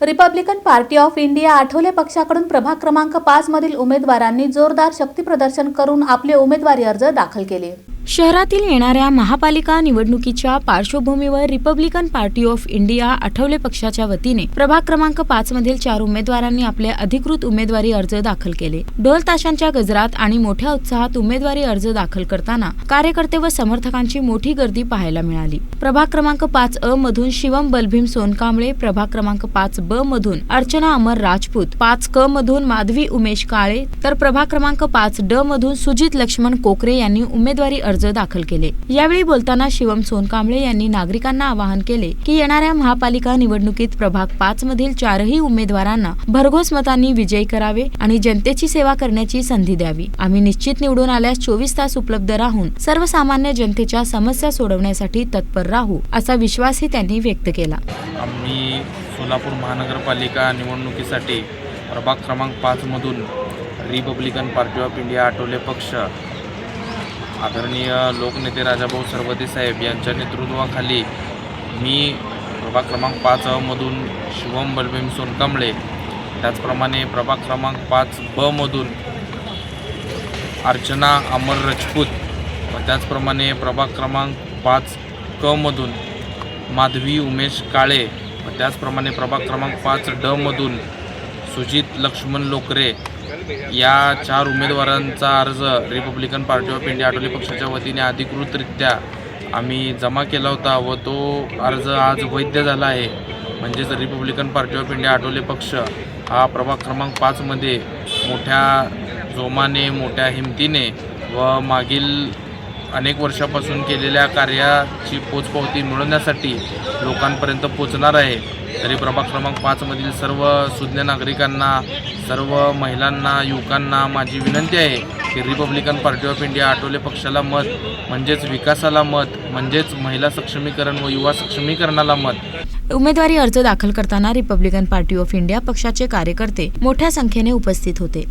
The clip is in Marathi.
Republican Party of India Athawale पक्षाकडून प्रभाग क्रमांक पाच मधील उमेदवारांनी जोरदार शक्तीप्रदर्शन करून आपले उमेदवारी अर्ज दाखल केले. शहरातील येणाऱ्या महापालिका निवडणुकीच्या पार्श्वभूमीवर Republican Party of India Athawale पक्षाच्या वतीने प्रभाग क्रमांक पाच मधील चार उमेदवारांनी आपले अधिकृत उमेदवारी अर्ज दाखल केले. ढोल ताशांच्या गजरात आणि मोठ्या उत्साहात उमेदवारी अर्ज दाखल करताना कार्यकर्ते व समर्थकांची मोठी गर्दी पाहायला मिळाली. प्रभाग क्रमांक पाच अ मधून शिवम बलभीम सोनकांबळे प्रभाग क्रमांक पाच ब मधून अर्चना अमर राजपूत पाच क मधून माधवी उमेश काळे तर प्रभाग क्रमांक पाच ड मधून सुजित लक्ष्मण कोकरे यांनी उमेदवारी अर्ज दाखल केले. यावेळी बोलताना शिवम सोनकांबळे यांनी नागरिकांना आवाहन केले की येणाऱ्या महापालिका निवडणुकीत प्रभाग पाच मधील चारही उमेदवारांना भरघोस मतांनी विजयी करावे आणि जनतेची सेवा करण्याची संधी द्यावी. आम्ही निश्चित निवडून आल्यास चोवीस तास उपलब्ध राहून सर्वसामान्य जनतेच्या समस्या सोडवण्यासाठी तत्पर राहू असा विश्वासही त्यांनी व्यक्त केला. आम्ही सोलापूर महानगरपालिका निवडणुकीसाठी प्रभाग क्रमांक पाचमधून Republican Party of India Athawale पक्ष आदरणीय लोकनेते राजाभाऊ सरवदे साहेब यांच्या नेतृत्वाखाली मी प्रभाग क्रमांक पाच मधून शिवम बलबीम सोनकांबळे त्याचप्रमाणे प्रभाग क्रमांक पाच ब मधून अर्चना अमर रजपूत व त्याचप्रमाणे प्रभाग क्रमांक पाच क मधून माधवी उमेश काळे व त्याचप्रमाणे प्रभाग क्रमांक पाच डमधून सुजित लक्ष्मण लोकरे या चार उमेदवारांचा अर्ज Republican Party of India Athawale पक्षाच्या वतीने अधिकृतरित्या आम्ही जमा केला होता व तो अर्ज आज वैध झाला आहे. म्हणजेच Republican Party of India Athawale पक्ष हा प्रभाग क्रमांक पाचमध्ये मोठ्या जोमाने मोठ्या हिमतीने व मागील अनेक वर्षापासून केलेल्या कार्याची पोचपावती मिळवण्यासाठी लोकांपर्यंत पोचणार आहे. तरी प्रभाग क्रमांक पाचमधील सर्व सुज्ञ नागरिकांना सर्व महिलांना युवकांना माझी विनंती आहे की Republican Party of India Athawale पक्षाला मत म्हणजेच विकासाला मत म्हणजेच महिला सक्षमीकरण व युवा सक्षमीकरणाला मत. उमेदवारी अर्ज दाखल करताना रिपब्लिकन पार्टी ऑफ इंडिया पक्षाचे कार्यकर्ते मोठ्या संख्येने उपस्थित होते.